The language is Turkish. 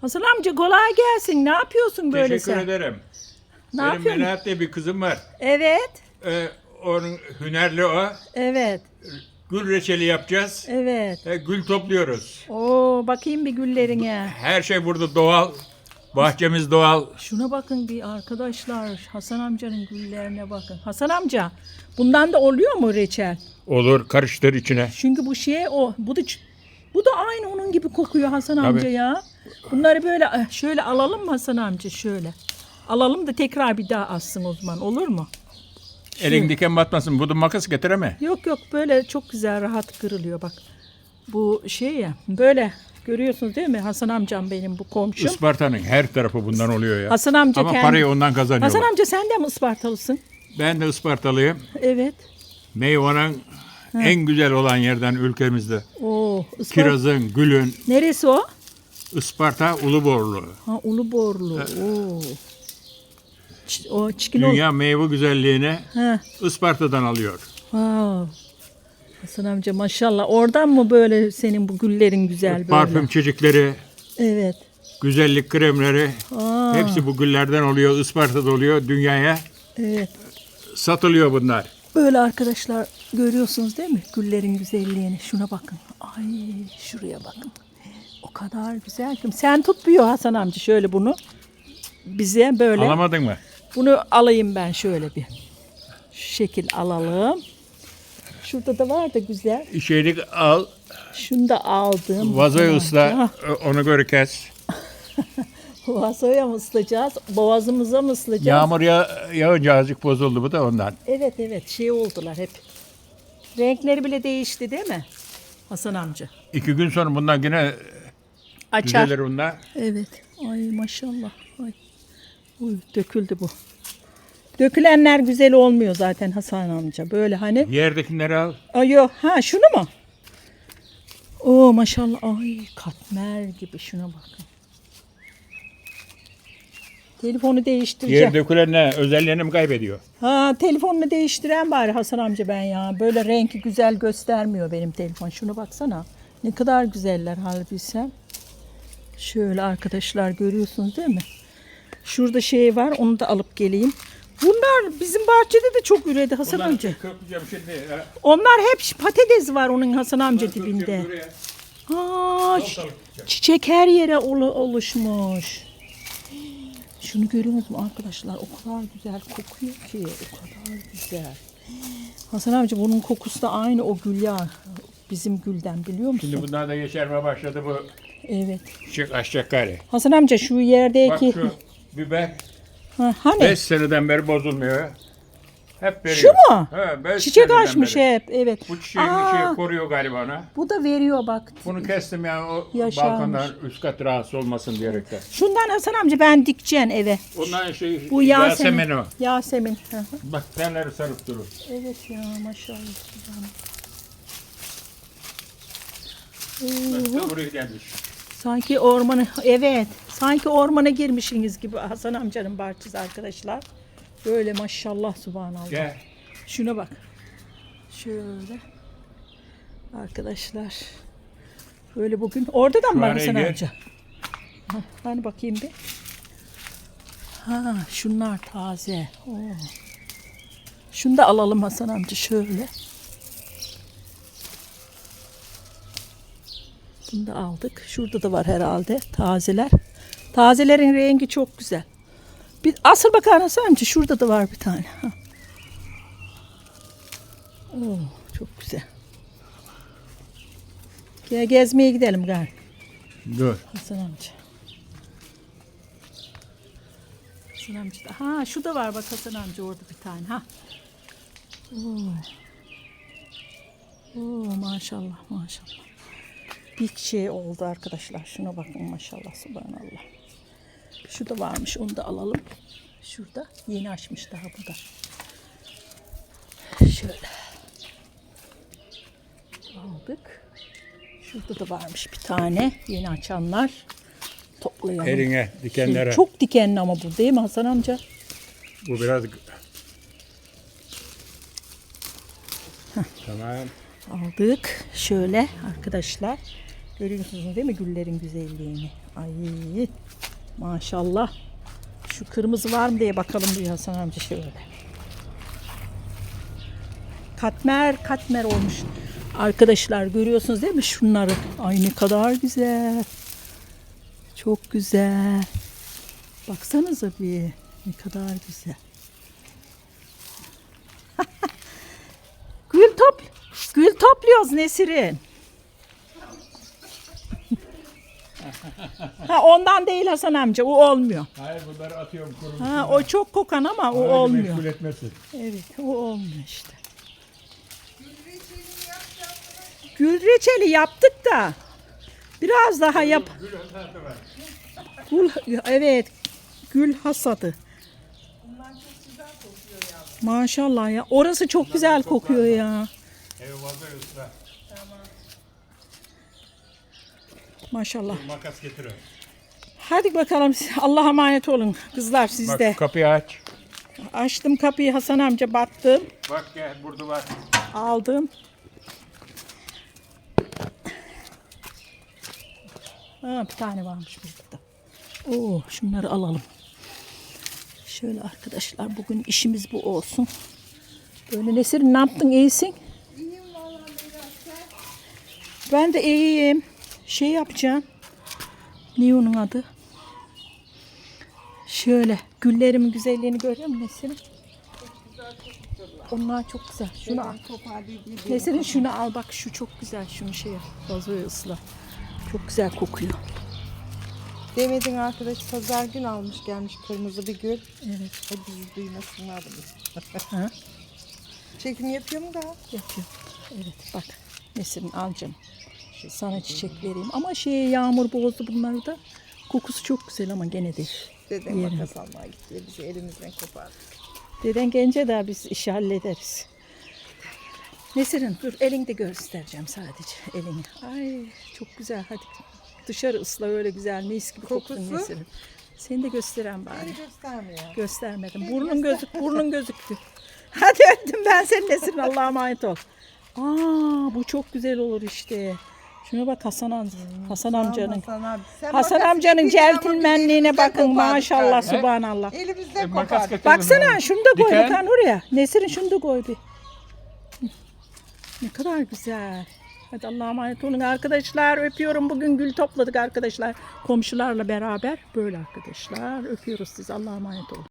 Hasan amca kolay gelsin. Ne yapıyorsun böyle Teşekkür sen? ederim. Ne Benim yapıyorsun? Melahat diye bir kızım var. Evet. Ee, onun hünerli o. Evet. Gül reçeli yapacağız. Evet. Ee, gül topluyoruz. Oo bakayım bir güllerine. Her şey burada doğal. Bahçemiz doğal. Şuna bakın bir arkadaşlar. Hasan amcanın güllerine bakın. Hasan amca bundan da oluyor mu reçel? Olur karıştır içine. Çünkü bu şey o. Bu da bu da aynı onun gibi kokuyor Hasan amca Tabii. ya. Bunları böyle eh, şöyle alalım mı Hasan amca şöyle. Alalım da tekrar bir daha assın o zaman olur mu? Elin diken batmasın. Bu da makas getireme. Yok yok böyle çok güzel rahat kırılıyor bak. Bu şey ya böyle görüyorsunuz değil mi Hasan amcam benim bu komşum. Isparta'nın her tarafı bundan oluyor ya. Hasan amca Ama kendi- parayı ondan kazanıyor. Hasan amca sen de mi Ispartalısın? Ben de Ispartalıyım. Evet. Meyvanın en güzel olan yerden ülkemizde. Oo, Ispart- Kirazın, gülün, Neresi o? Isparta, Uluborlu. Ha Uluborlu. Oo. Ç- o Dünya meyve güzelliğini Ha. Isparta'dan alıyor. Wow. Hasan amca maşallah. Oradan mı böyle senin bu güllerin güzel böyle? Parfüm çeşitleri, Evet. güzellik kremleri Aa, hepsi bu güllerden oluyor. Isparta'da oluyor. Dünyaya evet. satılıyor bunlar. Böyle arkadaşlar görüyorsunuz değil mi? Güllerin güzelliğini. Şuna bakın. Ay şuraya bakın. Kadar güzel ki. Sen tutmuyor Hasan amca şöyle bunu. Bize böyle. Alamadın mı? Bunu alayım ben şöyle bir. Şu şekil alalım. Şurada da var da güzel. Şeylik al, Şunu da aldım. vazoyu ısla, ona göre kes. Vazoya mı ıslayacağız? Boğazımıza mı ıslayacağız? Yağmur ya, yağınca azıcık bozuldu bu da ondan. Evet evet şey oldular hep. Renkleri bile değişti değil mi? Hasan amca. İki gün sonra bundan yine Açar. düzelir bunlar. Evet. Ay maşallah. Ay. Uy, döküldü bu. Dökülenler güzel olmuyor zaten Hasan amca. Böyle hani. Yerdekileri al. Ay yok. Ha şunu mu? Oo maşallah. Ay katmer gibi şuna bakın. Telefonu değiştireceğim. Yer dökülen ne? Özelliğini mi kaybediyor? Ha telefonunu değiştiren bari Hasan amca ben ya. Böyle renki güzel göstermiyor benim telefon. Şunu baksana. Ne kadar güzeller halbuki. Şöyle arkadaşlar görüyorsunuz değil mi? Şurada şey var onu da alıp geleyim. Bunlar bizim bahçede de çok üredi Hasan Bunlar amca. köprücem şimdi. ha, Onlar hep patates var onun Hasan amca dibinde. buraya. Ha, çi- çiçek her yere olu- oluşmuş. Şunu görüyor musunuz arkadaşlar? O kadar güzel kokuyor ki. O kadar güzel. Hasan amca bunun kokusu da aynı o gül ya. Bizim gülden biliyor musun? Şimdi bunlar da yeşerme başladı bu Evet. çiçek açacak gari. Hasan amca şu Bak yerdeki... şu biber Ha, hani? 5 seneden beri bozulmuyor. Hep veriyor. Şu mu? He, beş Çiçek seneden açmış beri. hep. Evet. Bu çiçeğin Aa, içi koruyor galiba ona. bu da veriyor bak. Bunu kestim yani o Yaşarmış. balkondan üst kat rahatsız olmasın diyerekten. Şundan Hasan amca ben dikeceğim eve. Ondan şey Bu Yasemin. Yasemin o. Yasemin. Hı hı. Bak tenleri sarıp durur. Evet ya maşallah. Bak da buraya gelmiş. Sanki ormana, evet. Sanki ormana girmişsiniz gibi Hasan amcanın bahçesi arkadaşlar. Böyle maşallah subhanallah. Gel. Şuna bak. Şöyle. Arkadaşlar. Böyle bugün. Orada da mı var Hasan gel. amca? Ha, Hani bakayım bir. Ha, şunlar taze. Oo. Şunu da alalım Hasan amca şöyle. Bunu da aldık. Şurada da var herhalde tazeler. Tazelerin rengi çok güzel. Bir asıl bakar Hasan amca şurada da var bir tane. Ha. Oo, çok güzel. Gel gezmeye gidelim gari Dur. Hasan amca. Hasan amca da. Ha şu da var bak Hasan amca orada bir tane. Ha. Oo. Oo, maşallah maşallah. Bir şey oldu arkadaşlar. Şuna bakın maşallah subhanallah. Şu da varmış onu da alalım. Şurada yeni açmış daha bu da. Şöyle. Aldık. Şurada da varmış bir tane yeni açanlar. Toplayalım. Eline, dikenlere. Şey, çok dikenli ama bu değil mi Hasan amca? Bu biraz... tamam. Aldık. Şöyle arkadaşlar. Görüyorsunuz değil mi güllerin güzelliğini? Ay maşallah. Şu kırmızı var mı diye bakalım diyor Hasan amca şöyle. Katmer katmer olmuş. Arkadaşlar görüyorsunuz değil mi şunları? Ay ne kadar güzel. Çok güzel. Baksanıza bir. Ne kadar güzel. gül top gül topluyoruz Nesrin. Ha ondan değil Hasan amca o olmuyor. Hayır bunları atıyorum kurumuş. Ha o çok kokan ama o olmuyor. Meşgul etmesin. Evet o olmuyor işte. Gül reçeli yaptık da biraz daha yap. Gül, evet gül hasadı. Maşallah ya. Orası çok güzel kokuyor ya. Eyvallah usta. Maşallah. Makas getir. Hadi bakalım Allah'a emanet olun kızlar sizde. Bak kapıyı aç. Açtım kapıyı Hasan amca battım. Bak gel burada var. Aldım. Ha, bir tane varmış burada. Oo, şunları alalım. Şöyle arkadaşlar bugün işimiz bu olsun. Böyle Nesrin ne yaptın iyisin? Ben de iyiyim. Şey yapacağım. Ne onun adı? Şöyle güllerimin güzelliğini görüyor musun Nesrin? Onlar çok güzel. Şunu al. Nesrin şunu al bak şu çok güzel. Şunu şey yap. Vazoya ısla. Çok güzel kokuyor. Demet'in arkadaşı pazar gün almış gelmiş kırmızı bir gül. Evet. O bizi duymasınlar da biz. Çekim yapıyor mu daha? Yapıyor. Evet bak. Nesrin al canım. Sana çiçek vereyim. Ama şey yağmur bozdu bunları da. Kokusu çok güzel ama gene de. Dedem Yerim. makas almaya gitti. Bizi elimizden kopardı. Deden gelince de biz işi hallederiz. Nesrin dur elini de göstereceğim sadece elini. Ay çok güzel hadi dışarı ısla öyle güzel mis gibi koktun Kokusu? Nesrin. Seni de gösteren bari. Beni göstermiyor. Göstermedim. Burnun gözük, burnun gözüktü. Hadi öptüm ben seni Nesrin Allah'a emanet ol. Aa bu çok güzel olur işte. Şuna bak Hasan amca. Hasan amcanın. Hasan abi. Sen Hasan makas amcanın istedin ama biz elimizden bakın kopardık maşallah abi. subhanallah. Elimizden Makas kopardık. getirdim. Baksana şunu da koy Diken. bakan oraya. Nesrin şunu da koy bir. Hı. Ne kadar güzel. Hadi Allah'a emanet olun arkadaşlar. Öpüyorum. Bugün gül topladık arkadaşlar. Komşularla beraber. Böyle arkadaşlar. Öpüyoruz sizi. Allah'a emanet olun.